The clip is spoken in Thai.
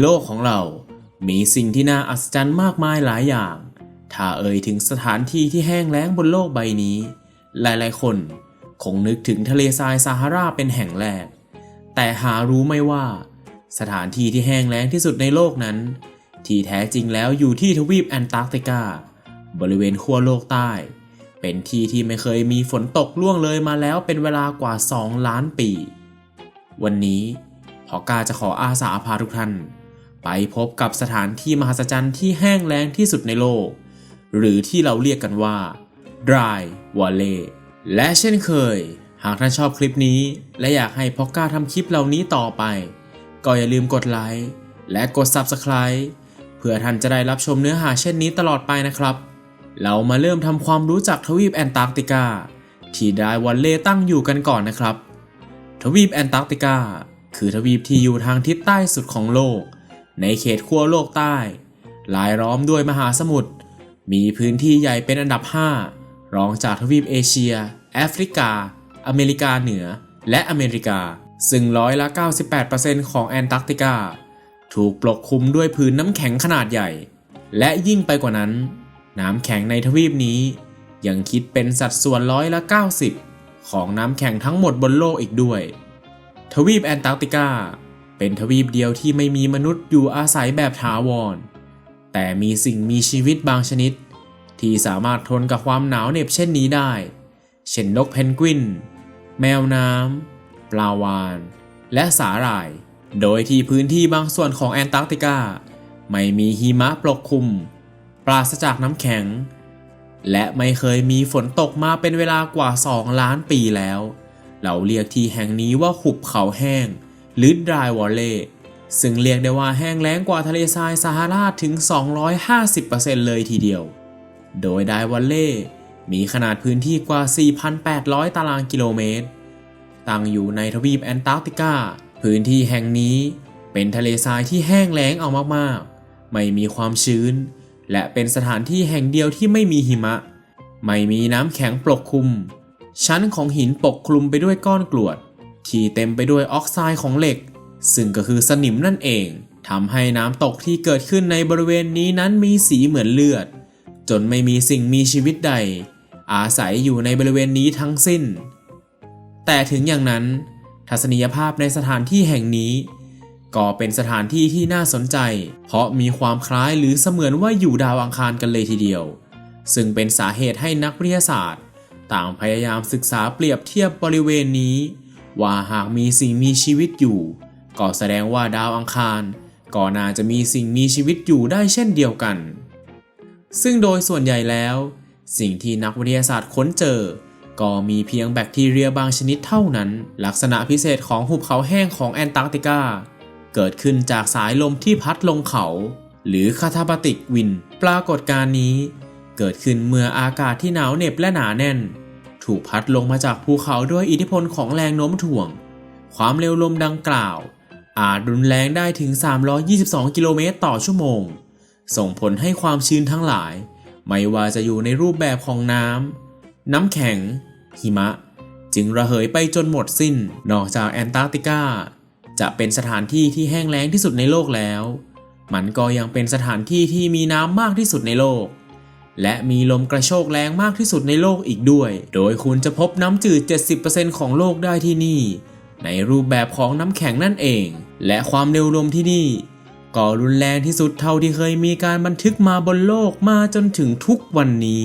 โลกของเรา มีสิ่งที่น่าอัศจรรย์มากมายหลายอย่าง ถ้าเอ่ยถึงสถานที่ที่แห้งแล้งบนโลกใบนี้ หลายๆ คนคงนึกถึงทะเลทรายซาฮาราเป็นแห่งแรก แต่หารู้ไม่ว่า สถานที่ที่แห้งแล้งที่สุดในโลกนั้น ที่แท้จริงแล้วอยู่ที่ทวีปแอนตาร์กติกา บริเวณขั้วโลกใต้ เป็นที่ที่ไม่เคยมีฝนตกล่วงเลยมาแล้วเป็นเวลากว่า 2 ล้านปี วันนี้พอกาจะขออาสาพาทุกท่าน ไปพบกับสถานที่มหัศจรรย์ที่แห้งแล้งที่สุดในโลก หรือที่เราเรียกกันว่า Dry Valley และเช่นเคย หากท่านชอบคลิปนี้ และอยากให้พอกกาทำคลิปเหล่านี้ต่อไป ก็อย่าลืมกดไลค์และกด Subscribe เพื่อท่านจะได้รับชมเนื้อหาเช่นนี้ตลอดไปนะครับ เรามาเริ่มทำความรู้จักทวีปแอนตาร์กติกา ที่ไดวันเล่ตั้งอยู่กันก่อนนะครับ ทวีปแอนตาร์กติกา คือทวีปที่อยู่ทางทิศใต้สุดของโลก ในเขตขั้วโลกใต้ลายล้อมด้วยมหาสมุทร มีพื้นที่ใหญ่เป็นอันดับ 5 รองจากทวีปเอเชีย แอฟริกา อเมริกาเหนือ และอเมริกา ซึ่งร้อยละ 98%ของแอนตาร์กติกา ถูกปกคลุมด้วยพื้นน้ำแข็งขนาดใหญ่ และยิ่งไปกว่านั้น น้ำแข็งในทวีปนี้ ยังคิดเป็นสัดส่วนร้อยละ 90 ของน้ำแข็งทั้งหมดบนโลกอีกด้วย ทวีปแอนตาร์กติกา เป็นทวีปเดียวที่ไม่มีมนุษย์อยู่อาศัยแบบถาวร แต่มีสิ่งมีชีวิตบางชนิด ที่สามารถทนกับความหนาวเหน็บเช่นนี้ได้ เช่นนกเพนกวิน แมวน้ำ ปลาวาฬและสาหร่าย โดยที่พื้นที่บางส่วนของแอนตาร์กติกา ไม่มีหิมะปกคลุม ปราศจากน้ำแข็ง และไม่เคยมีฝนตกมาเป็นเวลากว่า 2 ล้านปีแล้ว เราเรียกที่แห่งนี้ว่าหุบเขาแห้ง หรือ dry valley ซึ่งเรียกได้ว่าแห้งแล้งกว่าทะเลทรายซาฮาราถึง 250%เลยทีเดียว โดย dry valley มีขนาดพื้นที่กว่า 4,800 ตารางกิโลเมตร ตั้งอยู่ในทวีปแอนตาร์กติกา พื้นที่แห่งนี้เป็นทะเลทรายที่แห้งแล้งเอามากๆ ไม่มีความชื้น และเป็นสถานที่แห่งเดียวที่ไม่มีหิมะ ไม่มีน้ำแข็งปกคลุม ชั้นของหินปกคลุมไปด้วยก้อนกรวด ที่เต็มไปด้วยออกไซด์ของเหล็ก ซึ่งก็คือสนิมนั่นเองทำให้น้ำตกที่เกิดขึ้นในบริเวณนี้นั้นมีสีเหมือนเลือด จนไม่มีสิ่งมีชีวิตใด อาศัยอยู่ในบริเวณนี้ทั้งสิ้น แต่ถึงอย่างนั้น ทัศนียภาพในสถานที่แห่งนี้ ก็เป็นสถานที่ที่น่าสนใจ เพราะมีความคล้ายหรือเสมือนว่าอยู่ดาวอังคารกันเลยทีเดียว ซึ่งเป็นสาเหตุให้นักวิทยาศาสตร์ ต่างพยายามศึกษาเปรียบเทียบบริเวณนี้ ว่าหากมีสิ่งมีชีวิตอยู่ ก็แสดงว่าดาวอังคารก็น่าจะมีสิ่งมีชีวิตอยู่ได้เช่นเดียวกัน ซึ่งโดยส่วนใหญ่แล้ว สิ่งที่นักวิทยาศาสตร์ค้นเจอ ก็มีเพียงแบคทีเรียบางชนิดเท่านั้น ลักษณะพิเศษของหุบเขาแห้งของแอนตาร์กติกา เกิดขึ้นจากสายลมที่พัดลงเขา หรือคาทาบติกวิน ปรากฏการณ์นี้ เกิดขึ้นเมื่ออากาศที่หนาวเหน็บและหนาแน่น ถูกพัดลงมาจากภูเขาด้วยอิทธิพลของแรงโน้มถ่วง ความเร็วลมดังกล่าว อาจรุนแรงได้ถึง 322 กิโลเมตรต่อชั่วโมง ส่งผลให้ความชื้นทั้งหลาย ไม่ว่าจะอยู่ในรูปแบบของน้ำ น้ำแข็ง หิมะ จึงระเหยไปจนหมดสิ้น นอกจากแอนตาร์กติกา จะเป็นสถานที่ที่แห้งแล้งที่สุดในโลกแล้ว มันก็ยังเป็นสถานที่ที่มีน้ำมากที่สุดในโลก และมีลมกระโชกแรงมากที่สุดในโลกอีกด้วย โดยคุณจะพบน้ำจืด 70%ของโลกได้ที่นี่ ในรูปแบบของน้ำแข็งนั่นเอง และความเร็วลมที่นี่ ก็รุนแรงที่สุดเท่าที่เคยมีการบันทึกมาบนโลกมาจนถึงทุกวันนี้